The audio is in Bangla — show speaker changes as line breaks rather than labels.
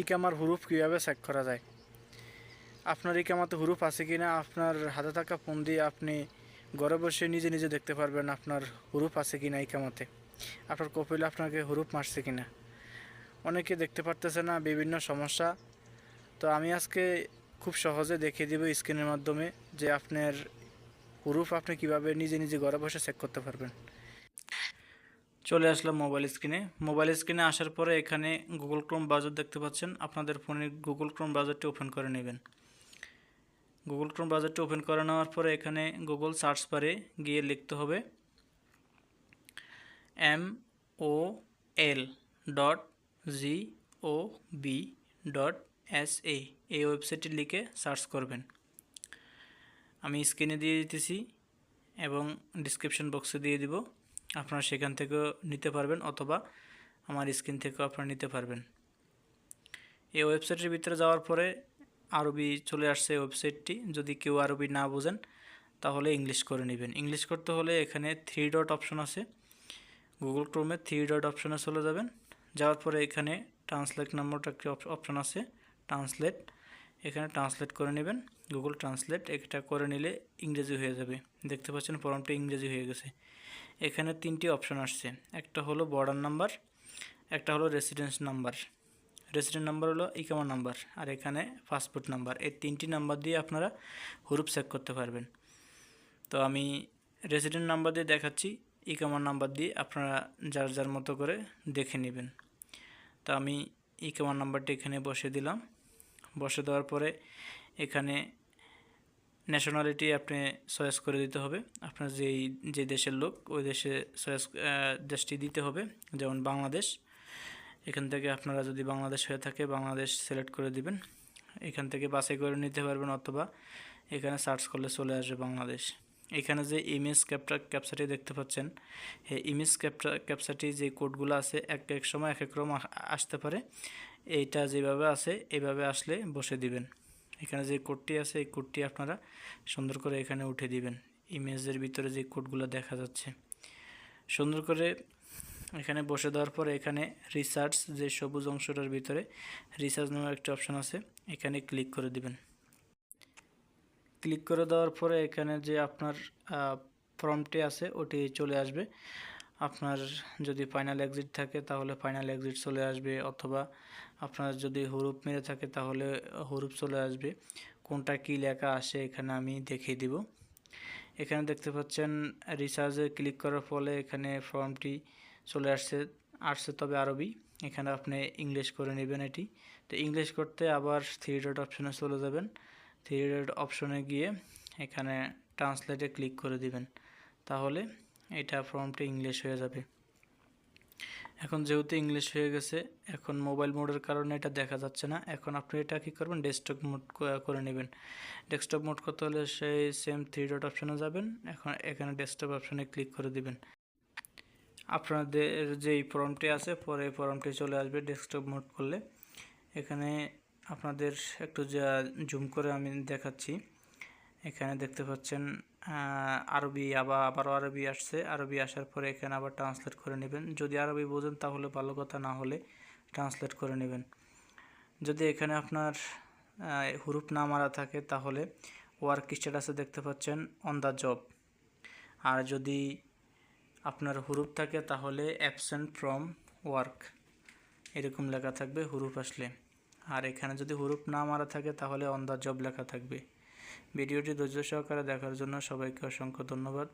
ইকামার হুরুফ কীভাবে চেক করা যায়? আপনার ইকামাতে হুরুফ আছে কি না আপনার হাতে থাকা ফোন দিয়ে আপনি ঘরে বসে নিজে নিজে দেখতে পারবেন আপনার হুরুফ আছে কি না ইকামাতে। আপনার কপিলে আপনাকে হুরুফ মারছে কি না অনেকে দেখতে পারতেছে না, বিভিন্ন সমস্যা। তো আমি আজকে খুব সহজে দেখিয়ে দিব স্ক্রিনের মাধ্যমে যে আপনার হুরুফ আপনি কীভাবে নিজে নিজে ঘরে বসে চেক করতে পারবেন। চলে আসলাম মোবাইল স্ক্রিনে মোবাইল স্ক্রিনে আসার পরে এখানে গুগল ক্রোম ব্রাউজার দেখতে পাচ্ছেন। আপনাদের ফোনে গুগল ক্রোম ব্রাউজারটি ওপেন করে নেবেন। গুগল ক্রোম ব্রাউজারটি ওপেন করে নেওয়ার পরে এখানে গুগল সার্চ বারে গিয়ে লিখতে হবে M O L dot G O B dot S A এই ওয়েবসাইটটি লিখে সার্চ করবেন। আমি স্ক্রিনে দিয়ে দিতেছি এবং ডিসক্রিপশন বক্সে দিয়ে দিব। আপনারা সেখান থেকেও নিতে পারবেন অথবা আমার স্ক্রিন থেকেও আপনারা নিতে পারবেন। এই ওয়েবসাইটের ভিতরে যাওয়ার পরে আরবি চলে আসছে ওয়েবসাইটটি। যদি কেউ আরবি না বোঝেন, তাহলে ইংলিশ করে নেবেন। ইংলিশ করতে হলে এখানে থ্রি ডট অপশন আছে। গুগল ক্রোমে থ্রি ডট অপশনে চলে যাবেন। যাওয়ার পরে এখানে ট্রান্সলেট নাম্বারটা একটি অপশন আছে। ট্রান্সলেট, এখানে ট্রান্সলেট করে নেবেন। গুগল ট্রান্সলেট, এটা করে নিলে ইংরেজি হয়ে যাবে। দেখতে পাচ্ছেন ফর্মটা ইংরেজি হয়ে গেছে। এখানে তিনটি অপশন আসছে। একটা হলো বর্ডার নাম্বার একটা হলো রেসিডেন্স নাম্বার রেসিডেন্ট নাম্বার হলো ইকামা নাম্বার আর এখানে পাসপোর্ট নাম্বার এই তিনটি নাম্বার দিয়ে আপনারা হুরুপ চেক করতে পারবেন। তো আমি রেসিডেন্ট নাম্বার দিয়ে দেখাচ্ছি ইকামার নাম্বার দিয়ে আপনারা যার যার মতো করে দেখে নেবেন। তো আমি ইকামার নাম্বারটি এখানে বসে দিলাম। বসে দেওয়ার পরে এখানে ন্যাশনালিটি আপনি চয়েস করে দিতে হবে। আপনার যেই, যে দেশের লোক, ওই দেশে চয়েস দেশটি দিতে হবে, যেমন বাংলাদেশ। এখান থেকে আপনারা যদি বাংলাদেশ হয়ে থাকে, বাংলাদেশ সিলেক্ট করে দিবেন। এখান থেকে বাছাই করে নিতে পারবেন অথবা এখানে সার্চ করলে চলে আসবে বাংলাদেশ। এখানে যে ইমেজ ক্যাপটা ক্যাপচাটি দেখতে পাচ্ছেন, এই ইমেজ ক্যাপটা ক্যাপচাটি যে কোডগুলো আছে, এক এক সময় এক এক রকম আসতে পারে। এইটা যেভাবে আছে এইভাবে আসলে বসে দিবেন। এখানে যে কোডটি আছে, এই কোডটি আপনারা সুন্দর করে এখানে উঠে দিবেন। ইমেজের ভিতরে যে কোডগুলো দেখা যাচ্ছে। সুন্দর করে এখানে বসে দেওয়ার পরে এখানে রিসার্চ যে সবুজ অংশটার ভিতরে রিসার্চ নামে একটা অপশন আছে, এখানে ক্লিক করে দিবেন। ক্লিক করে দেওয়ার পরে এখানে যে আপনার ফর্মটি আছে, ওটি চলে আসবে। আপনার যদি ফাইনাল এক্সিট থাকে, তাহলে ফাইনাল এক্সিট চলে আসবে, অথবা আপনার যদি হুরুপ মেরে থাকে, তাহলে হুরুপ চলে আসবে। কোনটা কি লেখা আসে এখানে আমি দেখিয়ে দিব। এখানে দেখতে পাচ্ছেন রিসার্চে ক্লিক করার ফলে এখানে ফর্মটি চলে আসছে আসছে তবে আরবি। এখানে আপনি ইংলিশ করে নেবেন এটি। তো ইংলিশ করতে আবার থ্রি ডট অপশনে চলে যাবেন। থ্রি ডট অপশনে গিয়ে এখানে ট্রান্সলেটে ক্লিক করে দিবেন। তাহলে এটা ফর্মটি ইংলিশ হয়ে যাবে। এখন যেহেতু ইংলিশ হয়ে গেছে, এখন মোবাইল মোডের কারণে এটা দেখা যাচ্ছে না। এখন আপনি এটা কী করবেন? ডেস্কটপ মোড করে নেবেন। ডেস্কটপ মোড করতে হলে সেই সেম থ্রি ডট অপশানে যাবেন। এখন এখানে ডেস্কটপ অপশানে ক্লিক করে দিবেন। আপনাদের যেই ফর্মটি আছে, পরে ফর্মটি চলে আসবে ডেস্কটপ মোড করলে। এখানে আপনাদের একটু যা জুম করে আমি দেখাচ্ছি। এখানে দেখতে পাচ্ছেন আরবি আবার আবারও আরবি আসছে। আরবি আসার পরে এখানে আবার ট্রান্সলেট করে নেবেন। যদি আরবি বোঝেন তাহলে ভালো কথা, না হলে ট্রান্সলেট করে নেবেন। যদি এখানে আপনার হুরুপ না মারা থাকে তাহলে ওয়ার্ক স্ট্যাটাসে দেখতে পাচ্ছেন অন দ্য জব আর যদি আপনার হুরুপ থাকে তাহলে অ্যাবসেন্ট ফ্রম ওয়ার্ক এরকম লেখা থাকবে হুরুপ আসলে। আর এখানে যদি হুরুপ না মারা থাকে তাহলে অন দ্য জব লেখা থাকবে। ভিডিওটি ধৈর্য সহকারে দেখার জন্য সবাইকে অসংখ্য ধন্যবাদ।